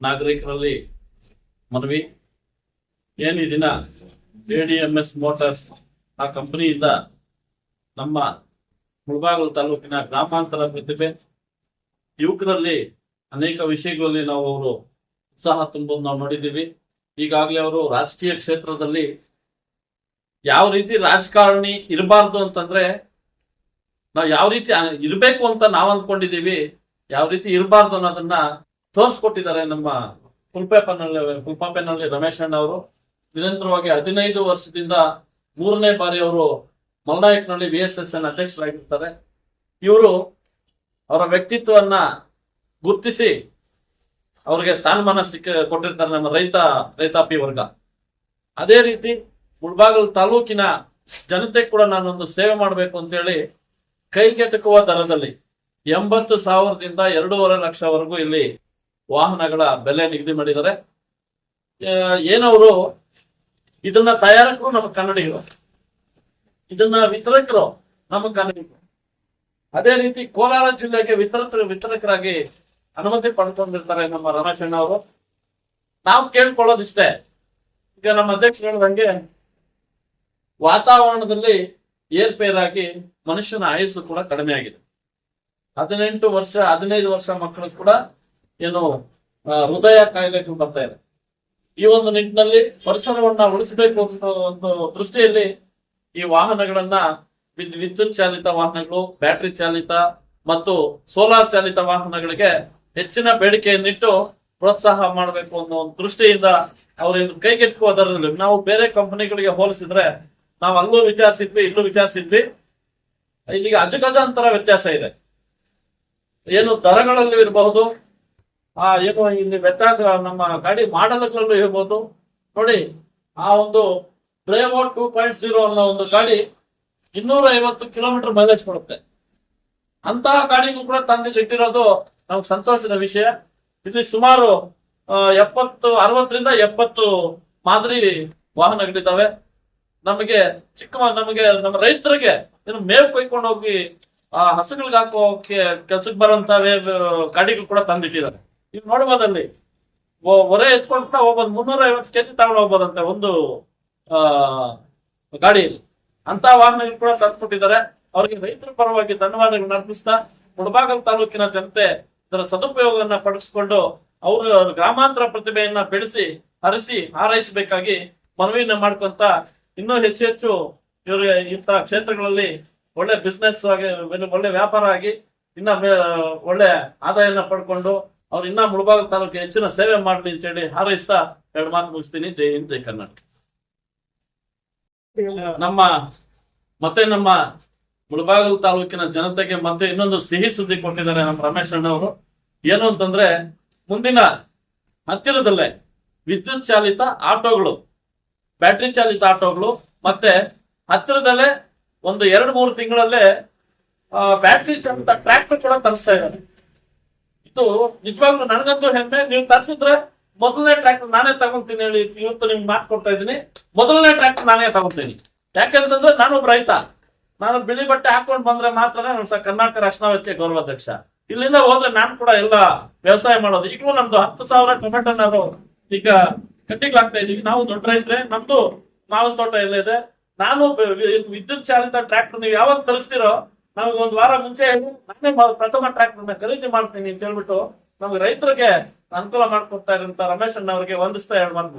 ನಾಗರಿಕರಲ್ಲಿ ಮನವಿ, ಏನು ಈ ದಿನ ಡಿ ಎಂ ಎಸ್ ಮೋಟಾರ್ಸ್ ಆ ಕಂಪನಿಯಿಂದ ನಮ್ಮ ಮುಳಬಾಗಲು ತಾಲೂಕಿನ ಗ್ರಾಮಾಂತರ ಪ್ರತಿಭೆ, ಯುವಕರಲ್ಲಿ ಅನೇಕ ವಿಷಯಗಳಲ್ಲಿ ನಾವು ಅವರು ಉತ್ಸಾಹ ತುಂಬೋದು ನಾವು ನೋಡಿದ್ದೀವಿ. ಈಗಾಗಲೇ ಅವರು ರಾಜಕೀಯ ಕ್ಷೇತ್ರದಲ್ಲಿ ಯಾವ ರೀತಿ ರಾಜಕಾರಣಿ ಇರಬಾರ್ದು ಅಂತಂದ್ರೆ ನಾವು ಯಾವ ರೀತಿ ಇರಬೇಕು ಅಂತ ನಾವು ಅಂದ್ಕೊಂಡಿದ್ದೀವಿ. ಯಾವ ರೀತಿ ಇರಬಾರ್ದು ಅನ್ನೋದನ್ನ ತೋರಿಸ್ಕೊಟ್ಟಿದ್ದಾರೆ ನಮ್ಮ ಕುಲ್ಪೆಪ್ಪನಲ್ಲಿ ಕುಲ್ಪಾಪೆನಲ್ಲಿ ರಮೇಶ್ ಅಣ್ಣ ಅವರು ನಿರಂತರವಾಗಿ ಹದಿನೈದು ವರ್ಷದಿಂದ ಮೂರನೇ ಬಾರಿ ಅವರು ಮಲ್ನಾಯಕ್ನಲ್ಲಿ ವಿ ಎಸ್ ಎಸ್ ಎನ್ ಅಧ್ಯಕ್ಷರಾಗಿರ್ತಾರೆ. ಇವರು ಅವರ ವ್ಯಕ್ತಿತ್ವವನ್ನ ಗುರುತಿಸಿ ಅವರಿಗೆ ಸ್ಥಾನಮಾನ ಸಿಕ್ಕ, ಕೊಟ್ಟಿರ್ತಾರೆ ನಮ್ಮ ರೈತ, ರೈತಾಪಿ ವರ್ಗ. ಅದೇ ರೀತಿ ಮುಳಬಾಗಲು ತಾಲೂಕಿನ ಜನತೆ ಕೂಡ ನಾನೊಂದು ಸೇವೆ ಮಾಡಬೇಕು ಅಂತ ಹೇಳಿ ಕೈಗೆಟಕುವ ದರದಲ್ಲಿ ಎಂಬತ್ತು ಸಾವಿರದಿಂದ ಎರಡೂವರೆ ಲಕ್ಷವರೆಗೂ ಇಲ್ಲಿ ವಾಹನಗಳ ಬೆಲೆ ನಿಗದಿ ಮಾಡಿದ್ದಾರೆ. ಏನವರು ಇದನ್ನ ತಯಾರಕರು ನಮ್ಮ ಕನ್ನಡಿಗರು. ಇದನ್ನ ವಿತರಕರು ನಮ್ಮ ಕನ್ನಡಿಗರು. ಅದೇ ರೀತಿ ಕೋಲಾರ ಜಿಲ್ಲೆಗೆ ವಿತರಕ ವಿತರಕರಾಗಿ ಅನುಮತಿ ಪಡ್ಕೊಂಡಿರ್ತಾರೆ ನಮ್ಮ ರಮೇಶಣ್ಣ ಅವರು. ನಾವು ಕೇಳ್ಕೊಳ್ಳೋದಿಷ್ಟೇ. ಈಗ ನಮ್ಮ ಅಧ್ಯಕ್ಷರು ಹೇಳಿದಂಗೆ ವಾತಾವರಣದಲ್ಲಿ ಏರ್ಪೇರಾಗಿ ಮನುಷ್ಯನ ಆಯಸ್ಸು ಕೂಡ ಕಡಿಮೆ ಆಗಿದೆ ಹದಿನೆಂಟು ವರ್ಷ, ಹದಿನೈದು ವರ್ಷ ಮಕ್ಕಳು ಕೂಡ ಏನು ಹೃದಯ ಕಾಯಿಲೆಗಳು ಬರ್ತಾ ಇದೆ. ಈ ಒಂದು ನಿಟ್ಟಿನಲ್ಲಿ ಪರಿಸರವನ್ನ ಉಳಿಸಬೇಕು ಅಂತ ಒಂದು ದೃಷ್ಟಿಯಲ್ಲಿ ಈ ವಾಹನಗಳನ್ನ ವಿದ್- ವಿದ್ಯುತ್ ಚಾಲಿತ ವಾಹನಗಳು, ಬ್ಯಾಟರಿ ಚಾಲಿತ ಮತ್ತು ಸೋಲಾರ್ ಚಾಲಿತ ವಾಹನಗಳಿಗೆ ಹೆಚ್ಚಿನ ಬೇಡಿಕೆಯನ್ನಿಟ್ಟು ಪ್ರೋತ್ಸಾಹ ಮಾಡಬೇಕು ಅನ್ನೋ ಒಂದು ದೃಷ್ಟಿಯಿಂದ ಅವರು ಕೈಗೆಟುಕುವ ದರದಲ್ಲಿ ನಾವು ಬೇರೆ ಕಂಪನಿಗಳಿಗೆ ಹೋಲಿಸಿದ್ರೆ ನಾವು ಅಲ್ಲೂ ವಿಚಾರಿಸಿದ್ವಿ, ಇಲ್ಲೂ ವಿಚಾರಿಸಿದ್ವಿ. ಇಲ್ಲಿಗೆ ಅಜಗಜಾಂತರ ವ್ಯತ್ಯಾಸ ಇದೆ. ಏನು ದರಗಳಲ್ಲಿ ಇರಬಹುದು ಆ ಏನು ಇಲ್ಲಿ ವ್ಯತ್ಯಾಸ ನಮ್ಮ ಗಾಡಿ ಮಾಡಲಗಳಲ್ಲೂ ಹೇಳ್ಬೋದು. ನೋಡಿ, ಆ ಒಂದು ಡ್ರೈವೋ ಟೂ ಪಾಯಿಂಟ್ ಜೀರೋ ಅನ್ನೋ ಒಂದು ಗಾಡಿ ಇನ್ನೂರ ಐವತ್ತು ಕಿಲೋಮೀಟರ್ ಮೈಲೇಜ್ ಕೊಡುತ್ತೆ. ಅಂತಹ ಗಾಡಿಗೂ ಕೂಡ ತಂದಿಲ್ಲಿ ಇಟ್ಟಿರೋದು ನಮ್ಗೆ ಸಂತೋಷದ ವಿಷಯ. ಇಲ್ಲಿ ಸುಮಾರು ಎಪ್ಪತ್ತು, ಅರವತ್ತರಿಂದ ಎಪ್ಪತ್ತು ಮಾದರಿ ವಾಹನಗಳಿದ್ದಾವೆ. ನಮಗೆ ಚಿಕ್ಕ ನಮಗೆ, ನಮ್ಮ ರೈತರಿಗೆ ಏನು ಮೇವು ಕೊಯ್ಕೊಂಡು ಹೋಗಿ, ಆ, ಹಸುಗಳಿಗೆ ಹಾಕೋಕೆ ಕೆಲ್ಸಕ್ಕೆ ಬರೋಂತ ಗಾಡಿಗಳು ಕೂಡ ತಂದಿಟ್ಟಿದ್ದಾರೆ. ಈಗ ನೋಡ್ಬೋದಲ್ಲಿ. ಹೊರೆ ಎತ್ಕೊಂಡ್ತಾ ಹೋಗ್ಬೋದು. ಮುನ್ನೂರ ಐವತ್ತು ಕೆಜಿ ತಗೊಂಡು ಹೋಗ್ಬೋದಂತೆ ಒಂದು, ಆ, ಗಾಡಿಯಲ್ಲಿ. ಅಂತ ವಾಹನಗಳು ಕೂಡ ತಂದ್ಕೊಟ್ಟಿದ್ದಾರೆ. ಅವರಿಗೆ ರೈತರ ಪರವಾಗಿ ಧನ್ಯವಾದಗಳನ್ನ ಅರ್ಪಿಸ್ತಾ ಮುಳಬಾಗಲ್ ತಾಲೂಕಿನ ಜನತೆ ಇದರ ಸದುಪಯೋಗವನ್ನ ಪಡಿಸಿಕೊಂಡು ಅವರ ಗ್ರಾಮಾಂತರ ಪ್ರತಿಭೆಯನ್ನ ಬೆಳೆಸಿ, ಹರಿಸಿ, ಹಾರೈಸಬೇಕಾಗಿ ಮನವಿಯನ್ನ ಮಾಡ್ಕೊಂತ ಇನ್ನೂ ಹೆಚ್ಚು ಹೆಚ್ಚು ಇವರಿಗೆ ಇಂತಹ ಕ್ಷೇತ್ರಗಳಲ್ಲಿ ಒಳ್ಳೆ ಬಿಸ್ನೆಸ್ ಆಗಿ, ಒಳ್ಳೆ ವ್ಯಾಪಾರ ಆಗಿ, ಇನ್ನ ಒಳ್ಳೆ ಆದಾಯನ ಪಡ್ಕೊಂಡು ಅವ್ರು ಇನ್ನ ಮುಳಬಾಗ ತಾಲೂಕು ಹೆಚ್ಚಿನ ಸೇವೆ ಮಾಡಲಿ ಅಂತ ಹೇಳಿ ಹಾರೈಸ್ತಾ ಎರಡು ಮಾತು ಮುಗಿಸ್ತೀನಿ. ಜೈ ಹಿಂದ್, ಜೈ ಕರ್ನಾಟಕ. ನಮ್ಮ ಮತ್ತೆ ನಮ್ಮ ಮುಳಬಾಗಲ್ ತಾಲೂಕಿನ ಜನತೆಗೆ ಮತ್ತೆ ಇನ್ನೊಂದು ಸಿಹಿ ಸುದ್ದಿ ಕೊಟ್ಟಿದ್ದಾರೆ ನಮ್ಮ ರಮೇಶ್ ಅಣ್ಣ ಅವರು. ಏನು ಅಂತಂದ್ರೆ, ಮುಂದಿನ ಹತ್ತಿರದಲ್ಲೇ ವಿದ್ಯುತ್ ಚಾಲಿತ ಆಟೋಗಳು, ಬ್ಯಾಟ್ರಿ ಚಾಲಿತ ಆಟೋಗಳು, ಮತ್ತೆ ಹತ್ತಿರದಲ್ಲೇ ಒಂದು ಎರಡು ಮೂರು ತಿಂಗಳಲ್ಲೇ ಬ್ಯಾಟ್ರಿ ಚಾಲಿತ ಟ್ರ್ಯಾಕ್ಟರ್ ಕೂಡ ತರಿಸ್ತಾ ಇದ್ದಾರೆ. ಇದು ನಿಜವಾಗ್ಲೂ ನನಗಂತೂ ಹೆಮ್ಮೆ. ನೀವು ತರಿಸಿದ್ರೆ ಮೊದಲನೇ ಟ್ರ್ಯಾಕ್ಟರ್ ನಾನೇ ತಗೊಂತೀನಿ ಹೇಳಿ ಇವತ್ತು ನಿಮ್ಗೆ ಮಾತು ಕೊಡ್ತಾ ಇದ್ದೀನಿ. ಮೊದಲನೇ ಟ್ರ್ಯಾಕ್ಟರ್ ನಾನೇ ತಗೊಂತೀನಿ ಯಾಕೆಂತಂದ್ರೆ ನಾನೊಬ್ಬ ರೈತ. ನಾನು ಬಿಳಿ ಬಟ್ಟೆ ಹಾಕೊಂಡು ಬಂದ್ರೆ ಮಾತ್ರ ನಾನು ಕರ್ನಾಟಕ ರಕ್ಷಣಾ ವೇದಿಕೆ ಗೌರವಾಧ್ಯಕ್ಷ ಇಲ್ಲಿಂದ ಹೋದ್ರೆ ನಾನು ಕೂಡ ಎಲ್ಲ ವ್ಯವಸಾಯ ಮಾಡೋದು. ಈಗಲೂ ನಮ್ದು ಹತ್ತು ಸಾವಿರ ಟೊಮೆಟೊ ನಾವು ಈಗ ಕಟ್ಟಿಗೆ ಹಾಕ್ತಾ ಇದೀವಿ. ನಾವು ದೊಡ್ಡ ರೈತರೆ. ನಮ್ದು ಮಾವಿನ ತೋಟ ಎಲ್ಲ ಇದೆ. ನಾನು ವಿದ್ಯುತ್ ಚಾಲಿತ ಟ್ರ್ಯಾಕ್ಟರ್ ನೀವು ಯಾವಾಗ ತರಿಸ್ತೀರೋ ನಮಗೆ ಒಂದ್ ವಾರ ಮುಂಚೆ ನಾನೇ ಪ್ರಥಮ ಟ್ರ್ಯಾಕ್ಟರ್ನ ಖರೀದಿ ಮಾಡ್ತೀನಿ ಅಂತ ಹೇಳ್ಬಿಟ್ಟು ನಮ್ಗೆ ರೈತರಿಗೆ ಅನುಕೂಲ ಮಾಡ್ಕೊಡ್ತಾ ಇರೋಂತ ರಮೇಶ್ ಅಣ್ಣ ಅವರಿಗೆ ವಂದಿಸ್ತಾ ಎರಡು ಮಾತು